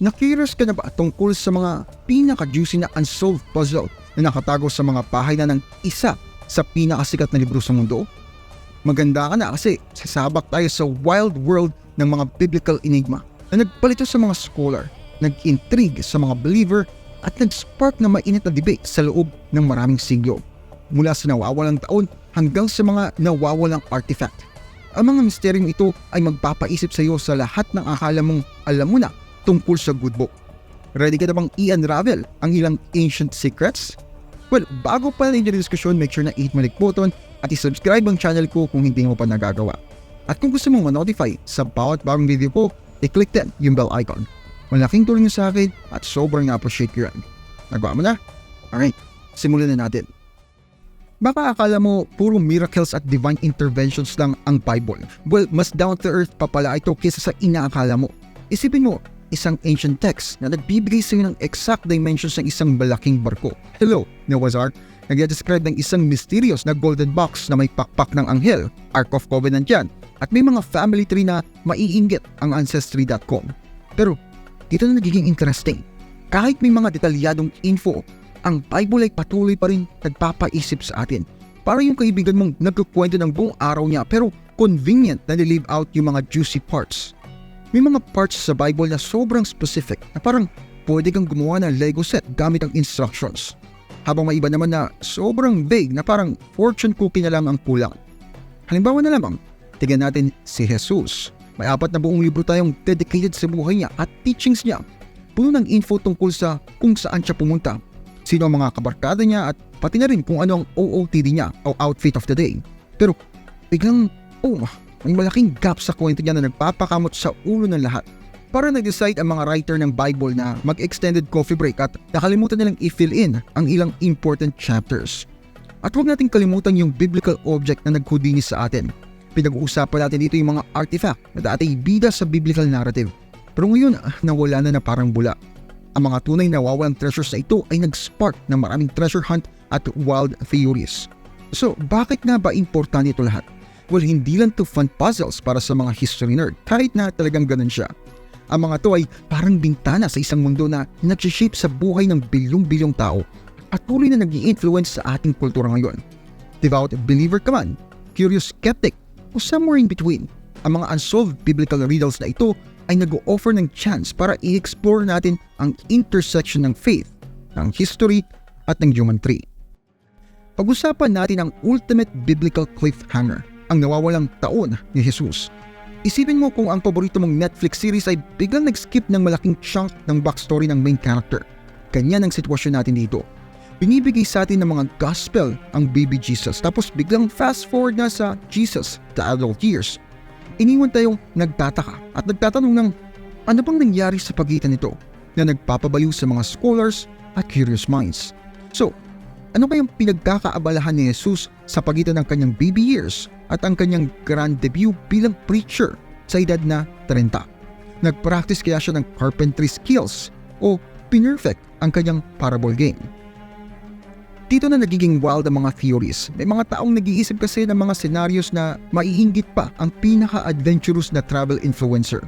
Na-curious ka na ba tungkol sa mga pinaka-juicy na unsolved puzzle na nakatago sa mga bahay na ng isa sa pinakasikat na libro sa mundo? Maganda ka na kasi sasabak tayo sa wild world ng mga biblical enigma na nagpalito sa mga scholar, nag-intrigue sa mga believer at nag-spark na mainit na debate sa loob ng maraming siglo. Mula sa nawawalang taon hanggang sa mga nawawalang artifact. Ang mga misteryong ito ay magpapaisip sa iyo sa lahat ng akala mong alam mo na tungkol sa good book. Ready ka na bang i-unravel ang ilang ancient secrets? Well, bago pa rin yung diskusyon, make sure na i-hit mo like button at i-subscribe ang channel ko kung hindi mo pa nagagawa. At kung gusto mong ma-notify sa bawat bagong video ko, i-click din yung bell icon. Malaking tulong yun sa akin at sobrang na-appreciate ko yan. Nagawa mo na? Alright, simulan na natin. Baka akala mo puro miracles at divine interventions lang ang Bible. Well, mas down to earth pa pala ito kaysa sa inaakala mo. Isipin mo, isang ancient text na nagbibigay sa iyo ng exact dimensions ng isang malaking barko. Hello, Noah's Ark. Nag-describe ng isang mysterious na golden box na may pakpak ng anghel, Ark of Covenant yan. At may mga family tree na maiinggit ang Ancestry.com. Pero, dito na nagiging interesting. Kahit may mga detalyadong info ang Bible ay patuloy pa rin nagpapaisip sa atin. Para yung kaibigan mong nagkukwento ng buong araw niya pero convenient na nilive out yung mga juicy parts. May mga parts sa Bible na sobrang specific na parang pwede kang gumawa ng Lego set gamit ang instructions. Habang may iba naman na sobrang vague na parang fortune cookie na lang ang kulang. Halimbawa na lamang, tignan natin si Jesus. May apat na buong libro tayong dedicated sa buhay niya at teachings niya. Puno ng info tungkol sa kung saan siya pumunta, sino ang mga kabarkada niya at pati na rin kung ano ang OOTD niya o outfit of the day. Pero biglang, oh, may malaking gap sa kwento niya na nagpapakamot sa ulo ng lahat. Para nag-decide ang mga writer ng Bible na mag-extended coffee break at nakalimutan nilang i-fill in ang ilang important chapters. At huwag nating kalimutan yung biblical object na naghudini sa atin. Pinag-uusapan natin dito yung mga artifact na dati bida sa biblical narrative. Pero ngayon, ah, nawala na na parang bula. Ang mga tunay na wawalang treasures na ito ay nag-spark ng maraming treasure hunt at wild theories. So, bakit nga ba importante ito lahat? Well, hindi lang to fun puzzles para sa mga history nerd, kahit na talagang ganun siya. Ang mga to ay parang bintana sa isang mundo na nag-shape sa buhay ng bilyong-bilyong tao at tuloy na nag influence sa ating kultura ngayon. Devout believer ka man, curious skeptic, o somewhere in between, ang mga unsolved biblical riddles na ito ay nag-offer ng chance para i-explore natin ang intersection ng faith, ng history, at ng human tree. Pag-usapan natin ang ultimate biblical cliffhanger, ang nawawalang taon ni Jesus. Isipin mo kung ang paborito mong Netflix series ay biglang nag-skip ng malaking chunk ng backstory ng main character. Ganyan ang sitwasyon natin dito. Binibigay sa atin ng mga gospel ang baby Jesus tapos biglang fast forward na sa Jesus, the adult years. Iniwan tayong nagtataka at nagtatanong ng ano bang nangyari sa pagitan nito na nagpapabayo sa mga scholars at curious minds. So, ano kayang pinagkakaabalahan ni Jesus sa pagitan ng kanyang baby years at ang kanyang grand debut bilang preacher sa edad na 30? Nagpractice kaya siya ng carpentry skills o pinerfect ang kanyang parable game? Dito na nagiging wild ang mga theories. May mga taong nag-iisip kasi ng mga scenarios na maiinggit pa ang pinaka-adventurous na travel influencer.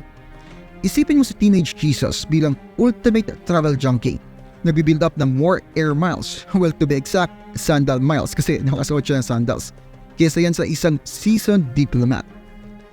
Isipin mo si Teenage Jesus bilang ultimate travel junkie. Nagbibuild up ng more air miles. Well, to be exact, sandal miles kasi nakasuot siya ng sandals. Kesa yan sa isang seasoned diplomat.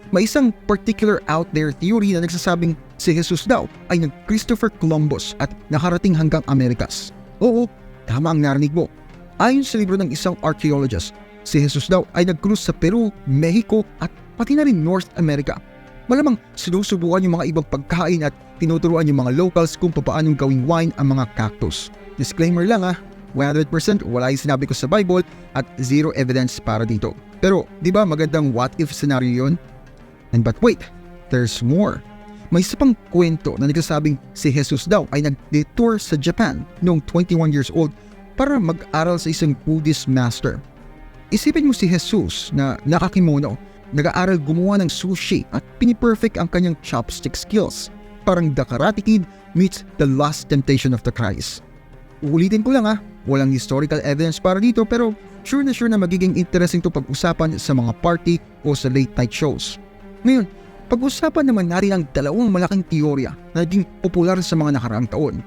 May isang particular out there theory na nagsasabing si Jesus daw ay nag-Christopher Columbus at nakarating hanggang Amerikas. Oo, tama ang narinig mo. Ayon sa libro ng isang archaeologist, si Jesus daw ay nag-cruise sa Peru, Mexico at pati na rin North America. Malamang sinusubukan yung mga ibang pagkain at tinuturuan yung mga locals kung paano gawing wine ang mga cactus. Disclaimer lang ah, 100% wala yung sinabi ko sa Bible at zero evidence para dito. Pero di ba magandang what if scenario yun? And but wait, there's more. May isa pang kwento na nagsasabing si Jesus daw ay nag-detour sa Japan noong 21 years old para mag-aral sa isang Buddhist master. Isipin mo si Jesus na nakakimono, nag-aaral gumawa ng sushi at piniperfect ang kanyang chopstick skills. Parang The Karate Kid meets The Last Temptation of the Christ. Uulitin ko lang ah, walang historical evidence para dito pero sure na sure na magiging interesting to pag-usapan sa mga party o sa late night shows. Ngayon, Pag-usapan naman natin ang dalawang malaking teorya na naging popular sa mga nakaraang taon.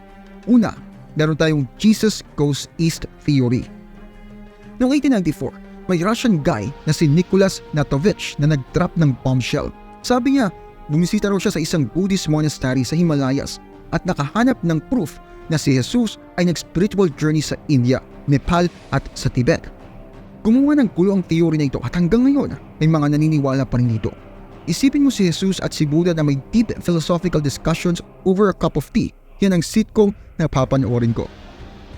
Una, meron tayong Jesus Goes East Theory. Noong 1894, may Russian guy na si Nicholas Natovich na nag-drop ng bombshell. Sabi niya, bumisita raw siya sa isang Buddhist monastery sa Himalayas at nakahanap ng proof na si Jesus ay nag-spiritual journey sa India, Nepal at sa Tibet. Gumawa ng gulo ang teorya na ito at hanggang ngayon may mga naniniwala pa rin dito. Isipin mo si Jesus at si Buddha na may deep philosophical discussions over a cup of tea. Yan ang sitcom na papanoorin ko.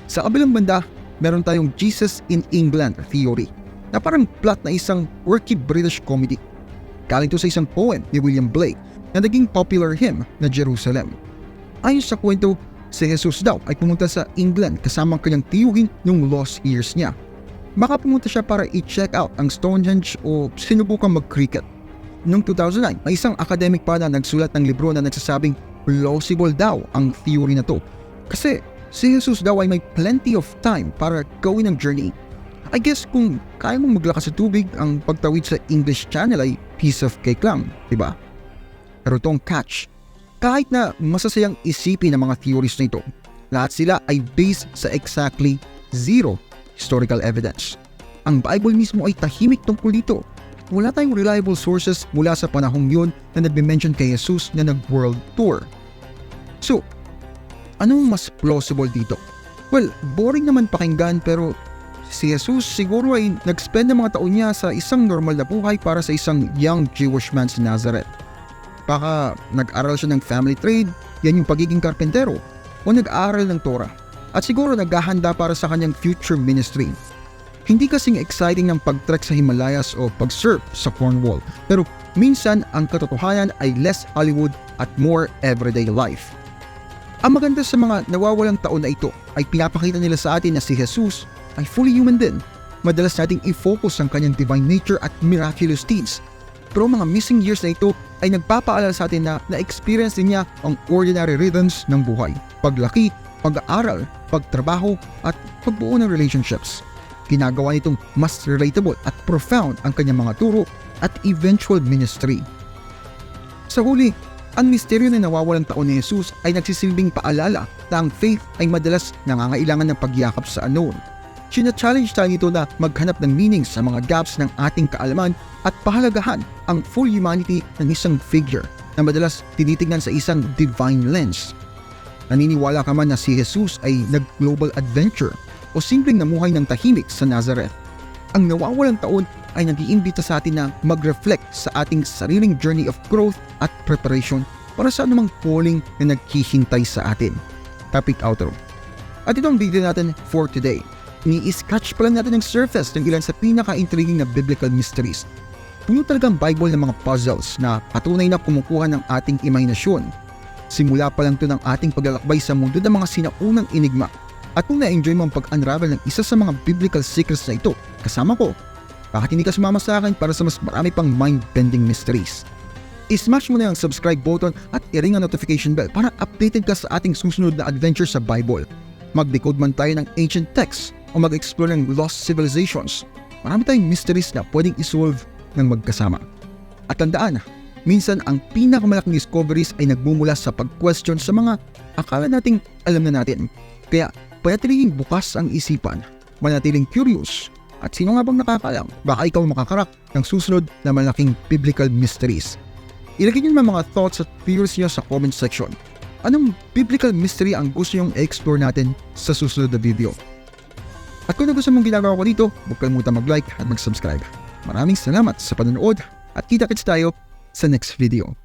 Sa kabilang banda, meron tayong Jesus in England theory na parang plot na isang quirky British comedy. Galing to sa isang poem ni William Blake na naging popular hymn na Jerusalem. Ayon sa kwento, si Jesus daw ay pumunta sa England kasama ang kanyang tiyuhin nung lost years niya. Baka pumunta siya para i-check out ang Stonehenge o sinubukan mag-cricket. Noong 2009, may isang academic pa na nagsulat ng libro na nagsasabing plausible daw ang theory na to. Kasi si Jesus daw ay may plenty of time para gawin ang journey. I guess kung kaya mong maglakas sa tubig, ang pagtawid sa English Channel ay piece of cake lang, di ba? Pero tong catch, kahit na masasayang isipin ng mga theories na ito, lahat sila ay based sa exactly zero historical evidence. Ang Bible mismo ay tahimik tungkol dito. Wala tayong reliable sources mula sa panahong yun na nagbe-mention kay Jesus na nag-world tour. So, anong mas plausible dito? Well, boring naman pakinggan pero si Jesus siguro ay nag-spend ang mga taon niya sa isang normal na buhay para sa isang young Jewish man sa Nazareth. Baka nag-aral siya ng family trade, yan yung pagiging karpentero, o nag-aaral ng Torah. At siguro naghahanda para sa kanyang future ministry. Hindi kasing exciting ng pag-trek sa Himalayas o pag-surf sa Cornwall, pero minsan ang katotohanan ay less Hollywood at more everyday life. Ang maganda sa mga nawawalang taon na ito ay pinapakita nila sa atin na si Jesus ay fully human din. Madalas nating i-focus ang kanyang divine nature at miraculous deeds. Pero mga missing years na ito ay nagpapaalala sa atin na na-experience din niya ang ordinary rhythms ng buhay. Paglaki, pag-aaral, pagtrabaho at pagbuo ng relationships. Ginagawa nitong mas relatable at profound ang kanyang mga turo at eventual ministry. Sa huli, ang misteryo na nawawalang taon ni Jesus ay nagsisilbing paalala na ang faith ay madalas nangangailangan ng pagyakap sa unknown. Sina-challenge tayo nito na maghanap ng meaning sa mga gaps ng ating kaalaman at pahalagahan ang full humanity ng isang figure na madalas tinitingnan sa isang divine lens. Naniniwala ka man na si Jesus ay nag-global adventure o simpleng namuhay ng tahimik sa Nazareth. Ang nawawalang taon ay nag-iimbita sa atin na mag-reflect sa ating sariling journey of growth at preparation para sa anumang calling na naghihintay sa atin. Topic outro. At ito ang video natin for today. Ni-sketch pa lang natin ng surface ng ilan sa pinaka-intriguing na biblical mysteries. Puno talagang Bible ng mga puzzles na patunay na kumukuha ng ating imahinasyon. Simula pa lang to ng ating paglalakbay sa mundo ng mga sinaunang enigma. At kung na-enjoy mo ang pag-unravel ng isa sa mga biblical secrets na ito, kasama ko, bakit hindi ka sumama sa akin para sa mas marami pang mind-bending mysteries? I-smash mo na ang subscribe button at i-ring ang notification bell para updated ka sa ating susunod na adventure sa Bible. Mag-decode man tayo ng ancient texts o mag-explore ng lost civilizations. Marami tayong mysteries na pwedeng isolve ng magkasama. At tandaan, minsan ang pinakamalaking discoveries ay nagmumula sa pag-question sa mga akala nating alam na natin. Kaya panatiling bukas ang isipan, manatiling curious, at sino nga bang nakakalam? Baka ikaw makakarak ng susunod na malaking biblical mysteries. Ilagay niyo naman mga thoughts at theories niyo sa comment section. Anong biblical mystery ang gusto niyong i-explore natin sa susunod na video? At kung nagustuhan mong ginagawa ko dito, huwag kalimutan mag-like at mag-subscribe. Maraming salamat sa panonood at kita-kits tayo sa next video.